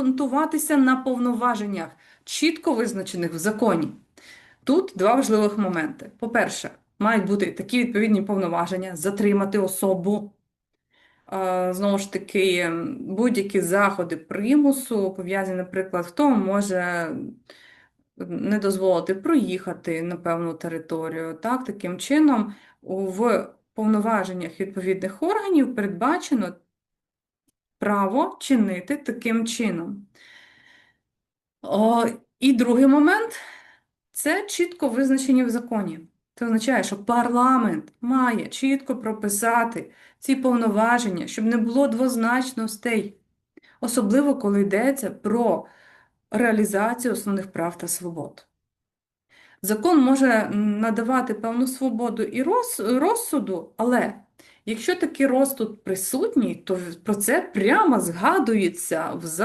ґрунтуватися на повноваженнях, чітко визначених в законі. Тут два важливих моменти. По-перше, мають бути такі відповідні повноваження затримати особу. Е, Знову ж таки, будь-які заходи примусу пов'язані, наприклад, хто може не дозволити проїхати на певну територію. Так, таким чином, в повноваженнях відповідних органів передбачено право чинити таким чином. О, і другий момент це чітко визначені в законі. Це означає, що парламент має чітко прописати ці повноваження, щоб не було двозначностей, особливо коли йдеться про реалізацію основних прав та свобод. Закон може надавати певну свободу і розсуду, але якщо такий розтут присутній, то про це прямо згадується в законі.